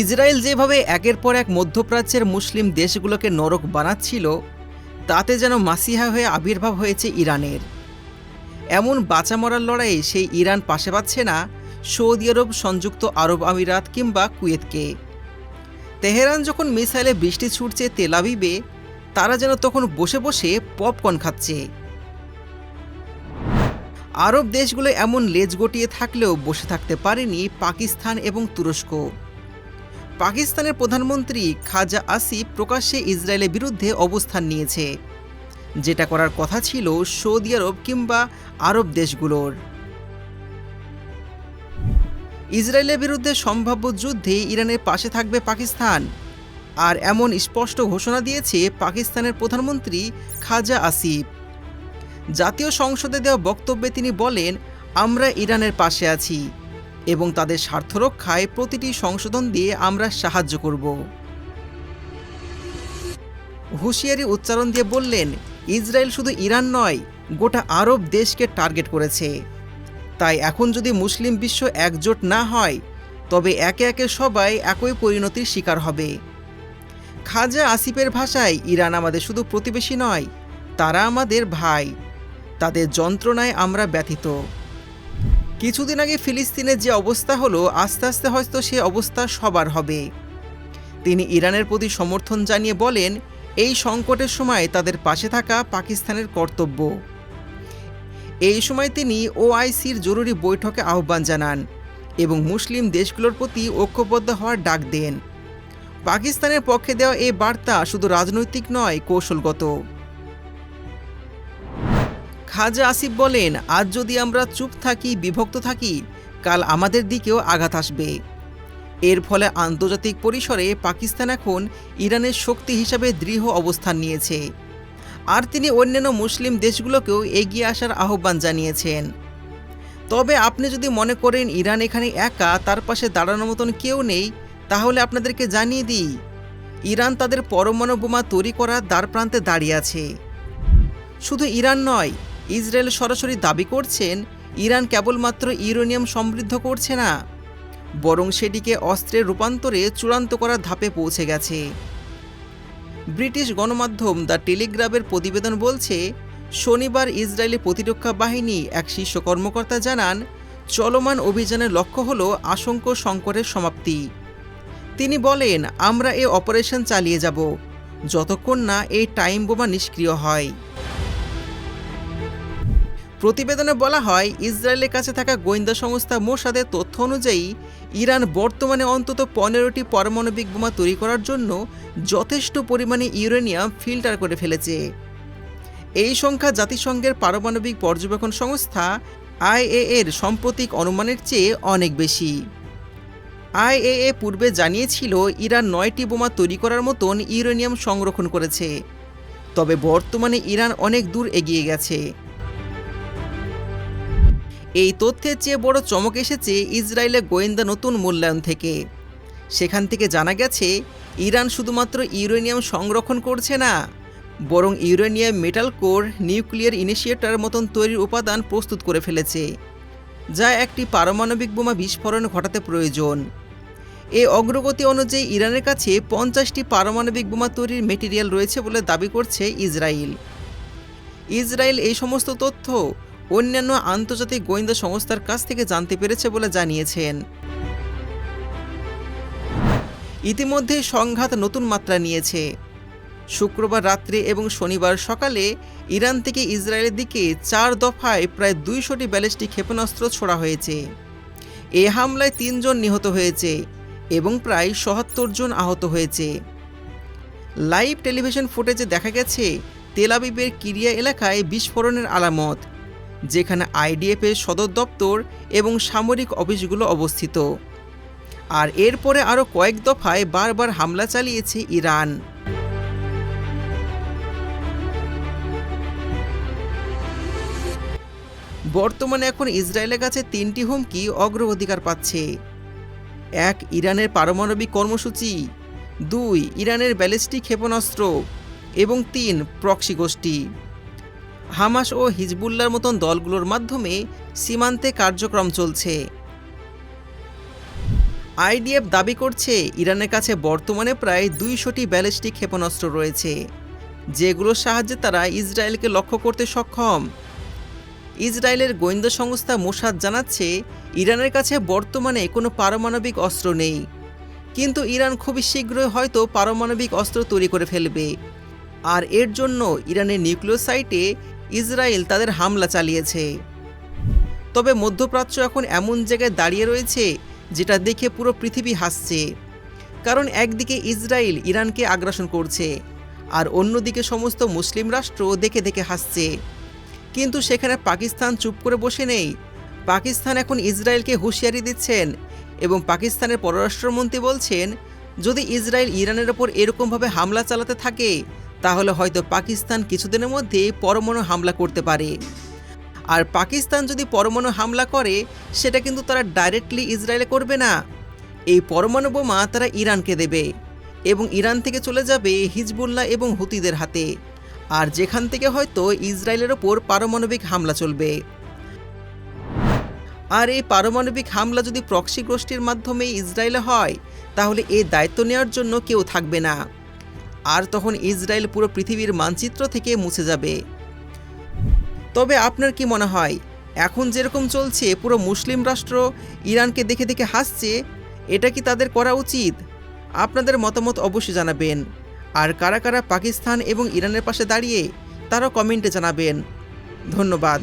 Israel যেভাবে একের পর এক মধ্যপ্রাচ্যের মুসলিম দেশগুলোকে নরক বানাচ্ছিল, তাতে যেন মাসিহা হয়ে আবির্ভাব হয়েছে ইরানের। এমন বাঁচা মরার লড়াইয়ে সেই ইরান পাশে পাচ্ছে না সৌদি আরব, সংযুক্ত আরব আমিরাত কিংবা কুয়েতকে। তেহরান যখন মিসাইলে বৃষ্টি ছুটছে তেলাবিবে তারা যেন তখন বসে বসে পপকর্ন খাচ্ছে। আরব দেশগুলো এমন লেজ গটিয়ে থাকলেও বসে থাকতে পারেনি পাকিস্তান এবং তুরস্ক। পাকিস্তানের প্রধানমন্ত্রী খাজা আসিফ প্রকাশ্যে ইসরায়েলের বিরুদ্ধে অবস্থান নিয়েছে। যেটা করার কথা ছিল সৌদি আরব কিংবা আরব দেশগুলোর। ইসরায়েলের বিরুদ্ধে সম্ভাব্য যুদ্ধে ইরানের পাশে থাকবে পাকিস্তান। আর এমন স্পষ্ট ঘোষণা দিয়েছে পাকিস্তানের প্রধানমন্ত্রী খাজা আসিফ। জাতীয় সংসদে দেওয়া বক্তব্যে তিনি বলেন, আমরা ইরানের পাশে আছি। এবং তাদের স্বার্থ রক্ষায় প্রতিটি সংশোধন দিয়ে আমরা সাহায্য করব। হুঁশিয়ারি উচ্চারণ দিয়ে বললেন, ইসরায়েল শুধু ইরান নয়, গোটা আরব দেশকে টার্গেট করেছে। তাই এখন যদি মুসলিম বিশ্ব একজোট না হয়, তবে একে একে সবাই একই পরিণতির শিকার হবে। খাজা আসিফের ভাষায়, ইরান আমাদের শুধু প্রতিবেশী নয়, তারা আমাদের ভাই। তাদের যন্ত্রণায় আমরা ব্যথিত। কিছুদিন আগে ফিলিস্তিনের যে অবস্থা হলো, আস্তে আস্তে হয়তো সে অবস্থা সবার হবে। তিনি ইরানের প্রতি সমর্থন জানিয়ে বলেন, এই সংকটের সময় তাদের পাশে থাকা পাকিস্তানের কর্তব্য। এই সময় তিনি ওআইসির জরুরি বৈঠকে আহ্বান জানান এবং মুসলিম দেশগুলোর প্রতি ঐক্যবদ্ধ হওয়ার ডাক দেন। পাকিস্তানের পক্ষে দেওয়া এই বার্তা শুধু রাজনৈতিক নয়, কৌশলগত। খাজা আসিফ বলেন, আজ যদি আমরা চুপ থাকি, বিভক্ত থাকি, কাল আমাদের দিকেও আঘাত আসবে। এর ফলে আন্তর্জাতিক পরিসরে পাকিস্তান এখন ইরানের শক্তি হিসাবে দৃঢ় অবস্থান নিয়েছে। আর তিনি অন্যান্য মুসলিম দেশগুলোকেও এগিয়ে আসার আহ্বান জানিয়েছেন। তবে আপনি যদি মনে করেন ইরান এখানে একা, তার পাশে দাঁড়ানোর মতন কেউ নেই, তাহলে আপনাদেরকে জানিয়ে দিই, ইরান তাদের পরমাণু বোমা তৈরি করার দ্বার প্রান্তে দাঁড়িয়ে আছে। শুধু ইরান নয় ইসরায়েল সরাসরি দাবি করছেন, ইরান কেবলমাত্র ইউরেনিয়াম সমৃদ্ধ করছে না, বরং সেটিকে অস্ত্রের রূপান্তরে চূড়ান্ত করার ধাপে পৌঁছে গেছে। ব্রিটিশ গণমাধ্যম দ্য টেলিগ্রাফের প্রতিবেদন বলছে, শনিবার ইসরায়েলি প্রতিরক্ষা বাহিনী এক শীর্ষ কর্মকর্তা জানান, চলমান অভিযানের লক্ষ্য হল আশঙ্ক সংকটের সমাপ্তি। তিনি বলেন, আমরা এ অপারেশন চালিয়ে যাব, যতক্ষণ না এই টাইম বোমা নিষ্ক্রিয় হয়। প্রতিবেদনে বলা হয়, ইসরায়েলের কাছে থাকা গোয়েন্দা সংস্থা মোসাদের তথ্য অনুযায়ী, ইরান বর্তমানে অন্তত পনেরোটি পারমাণবিক বোমা তৈরি করার জন্য যথেষ্ট পরিমাণে ইউরেনিয়াম ফিল্টার করে ফেলেছে। এই সংখ্যা জাতিসংঘের পারমাণবিক পর্যবেক্ষণ সংস্থা আইএ এর সাম্প্রতিক অনুমানের চেয়ে অনেক বেশি। আইএএ পূর্বে জানিয়েছিল, ইরান নয়টি বোমা তৈরি করার মতন ইউরেনিয়াম সংরক্ষণ করেছে। তবে বর্তমানে ইরান অনেক দূর এগিয়ে গেছে। এই তথ্যের চেয়ে বড় চমক এসেছে ইসরায়েলের গোয়েন্দা নতুন মূল্যায়ন থেকে। সেখান থেকে জানা গেছে, ইরান শুধুমাত্র ইউরেনিয়াম সংরক্ষণ করছে না, বরং uranium metal core nuclear initiator মতন তৈরির উপাদান প্রস্তুত করে ফেলেছে, যা একটি পারমাণবিক বোমা বিস্ফোরণ ঘটাতে প্রয়োজন। এ অগ্রগতি অনুযায়ী ইরানের কাছে পঞ্চাশটি পারমাণবিক বোমা তৈরির মেটেরিয়াল রয়েছে বলে দাবি করছে ইসরায়েল। ইসরায়েল এই সমস্ত তথ্য অন্যান্য আন্তর্জাতিক গোয়েন্দা সংস্থার কাছ থেকে জানতে পেরেছে বলে জানিয়েছেন। ইতিমধ্যে সংঘাত নতুন মাত্রা নিয়েছে। শুক্রবার রাত্রে এবং শনিবার সকালে ইরান থেকে ইসরায়েলের দিকে চার দফায় প্রায় দুইশোটি ব্যালিস্টিক ক্ষেপণাস্ত্র ছোড়া হয়েছে। এ হামলায় তিনজন নিহত হয়েছে এবং প্রায় সহাত্তর জন আহত হয়েছে। লাইভ টেলিভিশন ফুটেজে দেখা গেছে তেলাবিবের কিরিয়া এলাকায় বিস্ফোরণের আলামত। যেখানে আইডিএফের সদর দপ্তর এবং সামরিক অফিসগুলো অবস্থিত। আর এরপরে আরও কয়েক দফায় বারবার হামলা চালিয়েছে ইরান। বর্তমানে এখন ইসরায়েলের কাছে তিনটি হুমকি অগ্রাধিকার পাচ্ছে। এক, ইরানের পারমাণবিক কর্মসূচি। দুই, ইরানের ব্যালিস্টিক ক্ষেপণাস্ত্র। এবং তিন, প্রক্সি গোষ্ঠী। হামাস ও হিজবুল্লার মতন দলগুলোর মাধ্যমে সীমান্তে কার্যক্রম চলছে। আইডিএফ দাবি করছে, ইরানের কাছে বর্তমানে প্রায় দুইশোটি ব্যালিস্টিক ক্ষেপণাস্ত্র রয়েছে যেগুলোর সাহায্যে তারা ইসরায়েলকে লক্ষ্য করতে সক্ষম। ইসরায়েলের গোয়েন্দা সংস্থা মোসাদ জানাচ্ছে, ইরানের কাছে বর্তমানে কোনো পারমাণবিক অস্ত্র নেই, কিন্তু ইরান খুবই শীঘ্রই হয়তো পারমাণবিক অস্ত্র তৈরি করে ফেলবে। আর এর জন্য ইরানের নিউক্লিয় সাইটে ইসরায়েল তাদের হামলা চালিয়েছে। তবে মধ্যপ্রাচ্য এখন এমন জায়গায় দাঁড়িয়ে রয়েছে যেটা দেখে পুরো পৃথিবী হাসছে। কারণ একদিকে ইসরায়েল ইরানকে আগ্রাসন করছে, আর অন্যদিকে সমস্ত মুসলিম রাষ্ট্র দেখে দেখে হাসছে। কিন্তু সেখানে পাকিস্তান চুপ করে বসে নেই। পাকিস্তান এখন ইসরায়েলকে হুঁশিয়ারি দিচ্ছেন এবং পাকিস্তানের পররাষ্ট্রমন্ত্রী বলছেন, যদি ইসরায়েল ইরানের ওপর এরকমভাবে হামলা চালাতে থাকে তাহলে হয়তো পাকিস্তান কিছুদিনের মধ্যে পরমাণু হামলা করতে পারে। আর পাকিস্তান যদি পরমাণু হামলা করে, সেটা কিন্তু তারা ডাইরেক্টলি ইসরায়েলে করবে না। এই পরমাণু বোমা তারা ইরানকে দেবে এবং ইরান থেকে চলে যাবে হিজবুল্লাহ এবং হুতিদের হাতে। আর যেখান থেকে হয়তো ইসরায়েলের ওপর পারমাণবিক হামলা চলবে। আর এই পারমাণবিক হামলা যদি প্রক্সি গোষ্ঠীর মাধ্যমে ইসরায়েলে হয়, তাহলে এই দায়িত্ব নেওয়ার জন্য কেউ থাকবে না। আর তখন ইসরায়েল পুরো পৃথিবীর মানচিত্র থেকে মুছে যাবে। তবে আপনার কি মনে হয়, এখন যেরকম চলছে, পুরো মুসলিম রাষ্ট্র ইরানকে দেখে দেখে হাসছে, এটা কি তাদের করা উচিত? আপনাদের মতামত অবশ্যই জানাবেন। আর কারা কারা পাকিস্তান এবং ইরানের পাশে দাঁড়িয়ে, তারাও কমেন্টে জানাবেন। ধন্যবাদ।